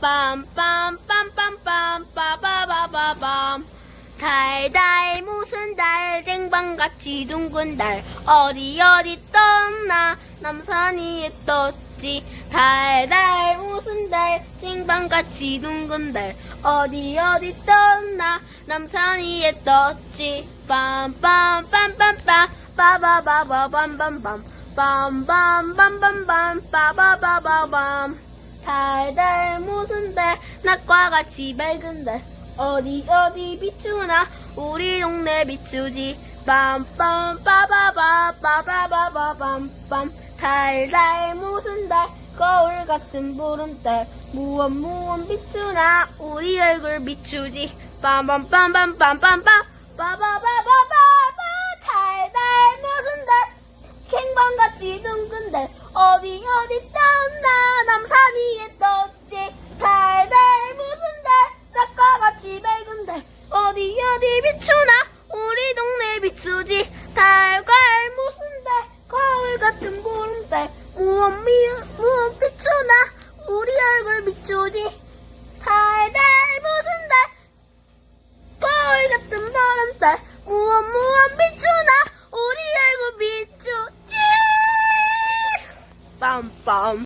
빰빰빰빰빰 빠바바바밤 달달 무슨 달 쟁반같이 둥근 달. 어디 어디 떴나? 남산 위에 떴지. 달달 무슨 달 쟁반같이 둥근 달. 어디 어디 떴나? 남산 위에 떴지. 빰빰빰빰빰 빠바바바밤밤밤 빰빰빰빰빰 빠바바바밤 달달 낮과 같이 밝은 달 어디 어디 비추나? 우리 동네 비추지. 빰빰 빠바바 빠바바바밤빰. 달달 무슨 달? 거울 같은 보름달. 무언 무언 비추나? 우리 얼굴 비추지. 빰빰 빰빰 빰빰빰. 빠바바바바바. 달달 무슨 달? 캥방같이 둥근 달. 어디 어디 떴 햇살. 무언 미 무언 비추나. 우리 얼굴 비추지. 달달 무슨 달? 거울 같은 바람달. 무언 무언 비추나. 우리 얼굴 비추지. 빰빰.